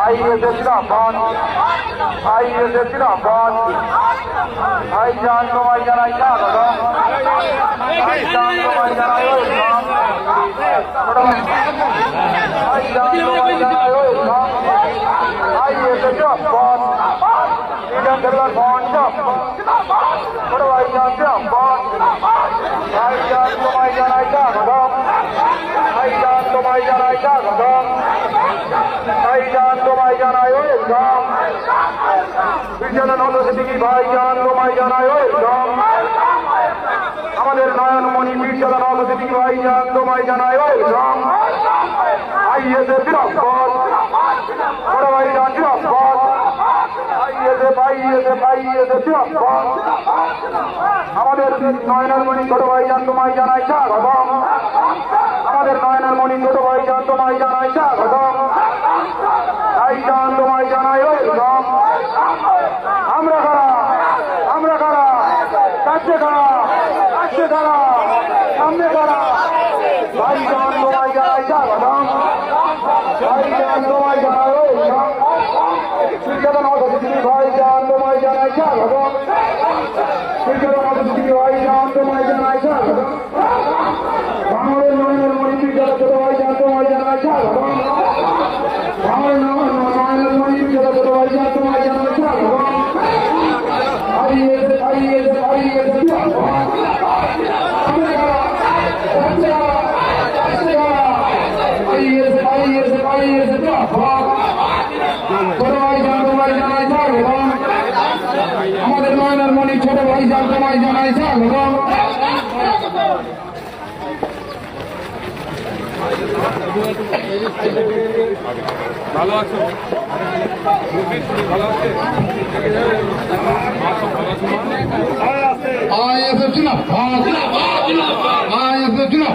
ISA জিন্দাবাদ ISA জিন্দাবাদ ভাইজান তোমায় জানাই স্বাগত ভাইজান তোমায় জানাই ওয়েলকাম ভাইজান তোমায় জানাই ওয়েলকাম আইএসএ জিন্দাবাদ ইন্ডিয়ান সেলুলার ফন্ড জিন্দাবাদ বড় ভাইজান জিন্দাবাদ ভাইজান তোমায় জানাই স্বাগত ভাইজান তোমায় জানাই স্বাগত ভাইজান তোমায় জানাই ওয়েলকাম বিশ্বনাথ নন্দী ভাইজান তোমায় জানাই ওয়েলকাম আমাদের নয়নমণি বিশ্বনাথ নন্দী ভাইজান তোমায় জানাই ওয়েলকাম আইএসএ জিরাফত বড় ভাইজান জিরাফত আইএসএ আইএসএ আইএসএ জিরাফত আমাদের নয়নমণি ছোট ভাইজান তোমায় জানাই স্বাগতম আমাদের নয়নমণি ছোট ভাইজান তোমায় জানাই স্বাগতম ভাইজান তোমায় জানাই ওয়েলকাম আমরা কারা আমরা কারা কাছে কারা কাছে কারা সামনে কারা ভাইজান তোমায় জানাই স্বাগতম ভাইজান তোমায় জানাই ওয়েলকাম সূর্যদান ভাই জান তোমায় জানাই স্বাগতম সূর্যদান অতিথি ভাইজান তোমায় জানাই স্বাগতম আমাদের নয়নের মণি বিদ্যালয় ছোট ভাইজান তোমায় জানাই স্বাগতম আমার নাম নয়নের মণি বিদ্যালয় ছোট ভাইজান তোমায় জানাই স্বাগতম IS IS IS IS IS IS ছোট ভাইজান তোমায় জানাই স্বাগতম আমাদের নয়নের ভাইজান তোমায় জানাই ভালো আছো? ভালো আছে ISF আছে ISF Jinnah, ISF Jinnah,